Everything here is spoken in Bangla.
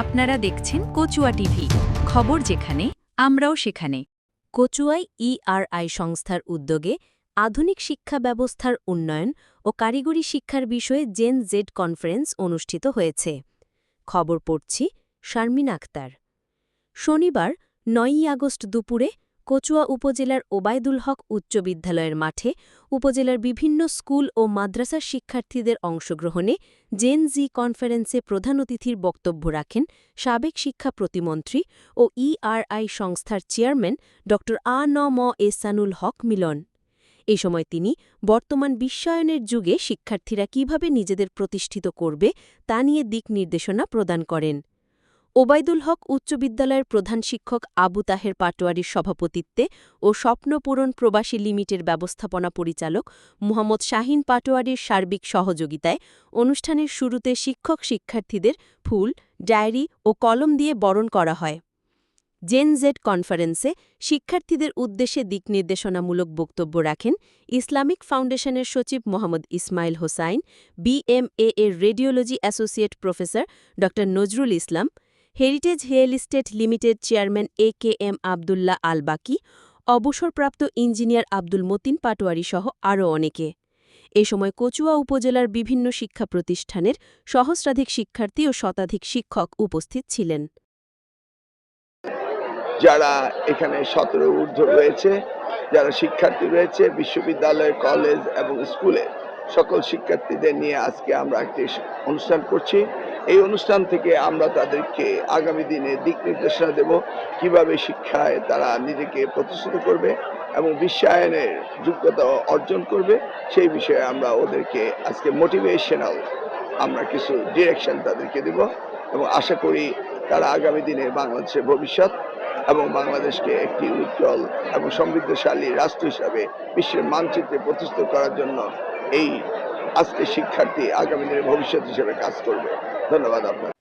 আপনারা দেখছেন কচুয়া টিভি। খবর যেখানে, আমরাও সেখানে। কচুয়াই ইআরআই সংস্থার উদ্যোগে আধুনিক শিক্ষা ব্যবস্থার উন্নয়ন ও কারিগরি শিক্ষার বিষয়ে জেন জেড কনফারেন্স অনুষ্ঠিত হয়েছে। খবর পড়ছি শারমিন আক্তার শনিবার, নয়ই আগস্ট দুপুরে কচুয়া উপজেলার ওবায়দুল হক উচ্চ বিদ্যালয়ের মাঠে উপজেলার বিভিন্ন স্কুল ও মাদ্রাসার শিক্ষার্থীদের অংশগ্রহণে জেন জি কনফারেন্সে প্রধান অতিথির বক্তব্য রাখেন সাবেক শিক্ষা প্রতিমন্ত্রী ও ইআরআই সংস্থার চেয়ারম্যান ড. আ ন ম এসানুল হক মিলন। এ সময় তিনি, বর্তমান বিশ্বায়নের যুগে শিক্ষার্থীরা কীভাবে নিজেদের প্রতিষ্ঠিত করবে তা নিয়ে দিক নির্দেশনা প্রদান করেন। ওবায়দুল হক উচ্চ বিদ্যালয়ের প্রধান শিক্ষক আবু তাহের পাটোয়ারির সভাপতিত্বে ও স্বপ্নপূরণ প্রবাসী লিমিটের ব্যবস্থাপনা পরিচালক মোহাম্মদ শাহিন পাটোয়ারির সার্বিক সহযোগিতায় অনুষ্ঠানের শুরুতে শিক্ষক শিক্ষার্থীদের ফুল, ডায়েরি ও কলম দিয়ে বরণ করা হয়। জেন জেড কনফারেন্সে শিক্ষার্থীদের উদ্দেশ্যে দিক নির্দেশনামূলক বক্তব্য রাখেন ইসলামিক ফাউন্ডেশনের সচিব মোহাম্মদ ইসমাইল হোসাইন বিএমএ এর radiology associate professor Dr Nazrul Islam heritage real estate limited chairman A K M Abdullah Albaki, অবসরপ্রাপ্ত ইঞ্জিনিয়ার আব্দুল মতিন পাটোয়ারি সহ আরও অনেকে। এ সময় কচুয়া উপজেলার বিভিন্ন শিক্ষা প্রতিষ্ঠানের সহস্রাধিক শিক্ষার্থী ও শতাধিক শিক্ষক উপস্থিত ছিলেন। যারা এখানে সতেরো ঊর্ধ্ব রয়েছে, যারা শিক্ষার্থী রয়েছে, বিশ্ববিদ্যালয়, কলেজ এবং স্কুলে, সকল শিক্ষার্থীদের নিয়ে আজকে আমরা একটি অনুষ্ঠান করছি। এই অনুষ্ঠান থেকে আমরা তাদেরকে আগামী দিনে দিক নির্দেশনা দেব কীভাবে শিক্ষায় তারা নিজেকে প্রতিষ্ঠিত করবে এবং বিশ্বায়নের যোগ্যতা অর্জন করবে, সেই বিষয়ে আমরা ওদেরকে আজকে মোটিভেশনাল আমরা কিছু ডিরেকশন তাদেরকে দেব এবং আশা করি তারা আগামী দিনে বাংলাদেশের ভবিষ্যৎ এবং বাংলাদেশকে একটি উজ্জ্বল এবং সমৃদ্ধশালী রাষ্ট্র হিসাবে বিশ্বের মানচিত্রে প্রতিষ্ঠিত করার জন্য এই আজকে শিক্ষার্থী আগামী দিনের ভবিষ্যৎ হিসেবে কাজ করবে। ধন্যবাদ আপনাকে।